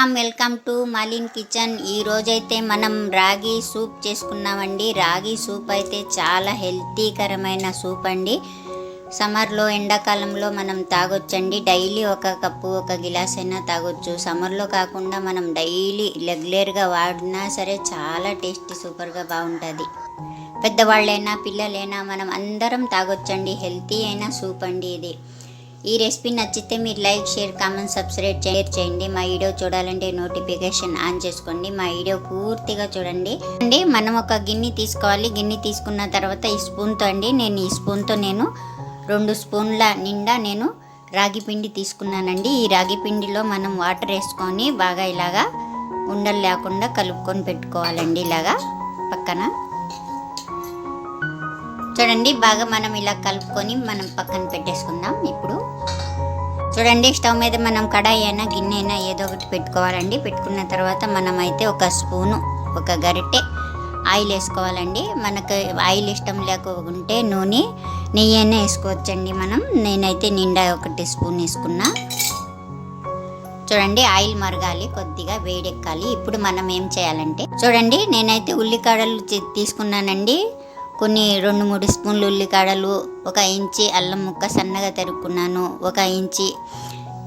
Welcome welcome to Malin kitchen. ఈరోజైతే మనం రాగి సూప్ చేసుకున్నామండి. రాగి సూప్ అయితే చాలా హెల్తీకరమైన సూప్ అండి. సమ్మర్లో ఎండాకాలంలో మనం తాగొచ్చండి. డైలీ ఒక కప్పు ఒక గిలాస్ అయినా తాగొచ్చు. సమ్మర్లో కాకుండా మనం డైలీ రెగ్యులర్గా వాడినా సరే చాలా టేస్టీ సూపర్గా బాగుంటుంది. పెద్దవాళ్ళైనా పిల్లలైనా మనం అందరం తాగొచ్చండి. హెల్తీ అయిన సూప్ అండి ఇది. ఈ రెసిపీ నచ్చితే మీరు like share comment subscribe share చేయండి. మా వీడియో చూడాలంటే నోటిఫికేషన్ ఆన్ చేసుకోండి. మా వీడియో పూర్తిగా చూడండి. అండి మనం ఒక గిన్నె తీసుకోవాలి. గిన్నె తీసుకున్న తర్వాత ఈ స్పూన్తో అండి నేను ఈ స్పూన్తో నేను రెండు స్పూన్ల నిండా నేను రాగి పిండి తీసుకున్నానండి. ఈ రాగి పిండిలో మనం వాటర్ వేసుకొని బాగా ఇలాగా ఉండలు లేకుండా కలుపుకొని పెట్టుకోవాలండి ఇలాగా పక్కన. చూడండి బాగా మనం ఇలా కలుపుకొని మనం పక్కన పెట్టేసుకుందాం ఇప్పుడు. చూడండి స్టవ్ మీద మనం కడాయి అయినా గిన్నె అయినా ఏదో ఒకటి పెట్టుకోవాలండి. పెట్టుకున్న తర్వాత మనం అయితే ఒక స్పూను ఒక గరిటె ఆయిల్ వేసుకోవాలండి. మనకు ఆయిల్ ఇష్టం లేకుంటే నూనె నెయ్యి అయినా వేసుకోవచ్చండి మనం. నేనైతే నిండా ఒకటి స్పూన్ వేసుకున్నా. చూడండి ఆయిల్ మరగాలి కొద్దిగా వేడెక్కాలి. ఇప్పుడు మనం ఏం చేయాలంటే చూడండి నేనైతే ఉల్లికాడలు తీసుకున్నానండి. కొన్ని రెండు మూడు స్పూన్లు ఉల్లికాడలు ఒక ఇంచి అల్లం ముక్క సన్నగా తరుక్కున్నాను. ఒక ఇంచి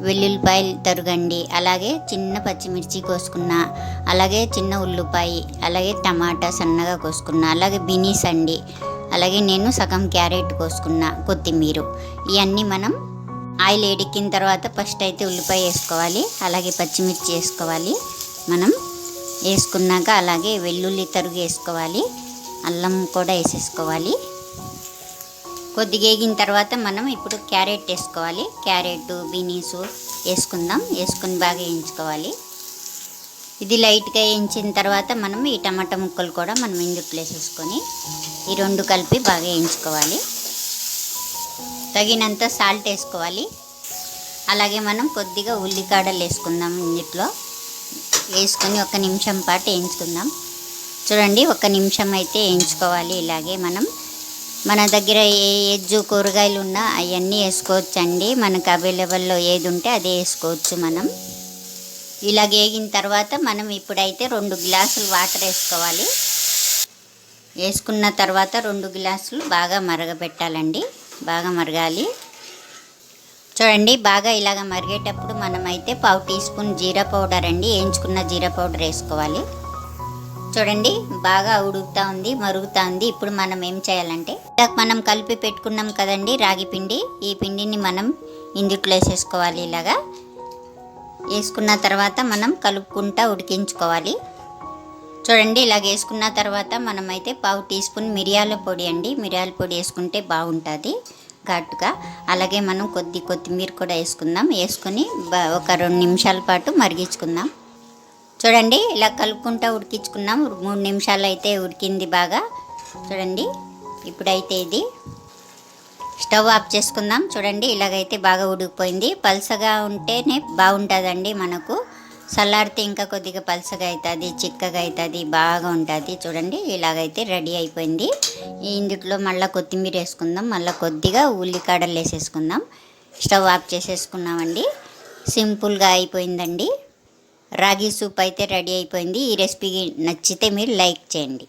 వెల్లుల్లిపాయలు తరుగండి. అలాగే చిన్న పచ్చిమిర్చి కోసుకున్న. అలాగే చిన్న ఉల్లిపాయ అలాగే టమాటా సన్నగా కోసుకున్న. అలాగే బినీస్ అండి. అలాగే నేను సగం క్యారెట్ కోసుకున్న కొత్తిమీర. ఇవన్నీ మనం ఆయిల్ ఎడిక్కిన తర్వాత ఫస్ట్ అయితే ఉల్లిపాయ వేసుకోవాలి. అలాగే పచ్చిమిర్చి వేసుకోవాలి. మనం వేసుకున్నాక అలాగే వెల్లుల్లి తరుగు వేసుకోవాలి. అల్లం కూడా వేసేసుకోవాలి. కొద్దిగా వేగిన తర్వాత మనం ఇప్పుడు క్యారెట్ వేసుకోవాలి. క్యారెట్ బీనీస్ వేసుకుందాం. వేసుకుని బాగా వేయించుకోవాలి. ఇది లైట్గా వేయించిన తర్వాత మనం ఈ టమాటా ముక్కలు కూడా మనం ఇందుట్లో వేసేసుకొని ఈ రెండు కలిపి బాగా వేయించుకోవాలి. తగినంత సాల్ట్ వేసుకోవాలి. అలాగే మనం కొద్దిగా ఉల్లికాడలు వేసుకుందాం ఇందుట్లో వేసుకొని ఒక నిమిషం పాటు వేయించుకుందాం. చూడండి ఒక నిమిషం అయితే వేయించుకోవాలి. ఇలాగే మనం మన దగ్గర ఏ ఎజ్జు కూరగాయలు ఉన్నా అవన్నీ వేసుకోవచ్చండి. మనకు అవైలబుల్లో ఏది ఉంటే అదే వేసుకోవచ్చు మనం. ఇలాగ వేగిన తర్వాత మనం ఇప్పుడైతే రెండు గ్లాసులు వాటర్ వేసుకోవాలి. వేసుకున్న తర్వాత రెండు గ్లాసులు బాగా మరగబెట్టాలండి. బాగా మరగాలి. చూడండి బాగా ఇలాగ మరిగేటప్పుడు మనమైతే పావు టీ స్పూన్ జీరా పౌడర్ అండి. వేయించుకున్న జీరా పౌడర్ వేసుకోవాలి. చూడండి బాగా ఉడుకుతా ఉంది మరుగుతా ఉంది. ఇప్పుడు మనం ఏం చేయాలంటే మనం కలిపి పెట్టుకున్నాం కదండి రాగి పిండి. ఈ పిండిని మనం ఇందుట్లో వేసేసుకోవాలి ఇలాగా. వేసుకున్న తర్వాత మనం కలుపుకుంటా ఉడికించుకోవాలి. చూడండి ఇలాగ వేసుకున్న తర్వాత మనమైతే పావు టీ స్పూన్ మిరియాల పొడి అండి. మిరియాల పొడి వేసుకుంటే బాగుంటుంది ఘాటుగా. అలాగే మనం కొద్ది కొత్తిమీర కూడా వేసుకుందాం. వేసుకొని ఒక రెండు నిమిషాల పాటు మరిగించుకుందాం. చూడండి ఇలా కలుపుకుంటా ఉడికించుకున్నాం. మూడు నిమిషాలు అయితే ఉడికింది బాగా. చూడండి ఇప్పుడైతే ఇది స్టవ్ ఆఫ్ చేసుకుందాం. చూడండి ఇలాగైతే బాగా ఉడికిపోయింది. పలసగా ఉంటేనే బాగుంటుందండి మనకు. చల్లారితే ఇంకా కొద్దిగా పలసగా అవుతుంది చిక్కగా అవుతుంది బాగా ఉంటుంది. చూడండి ఇలాగైతే రెడీ అయిపోయింది. ఇందులో మళ్ళీ కొత్తిమీర వేసుకుందాం. మళ్ళీ కొద్దిగా ఉల్లికాడలు వేసేసుకుందాం. స్టవ్ ఆఫ్ చేసేసుకున్నామండి. సింపుల్గా అయిపోయిందండి. రాగి సూప్ అయితే రెడీ అయిపోయింది. ఈ రెసిపీ నచ్చితే మీరు లైక్ చేయండి.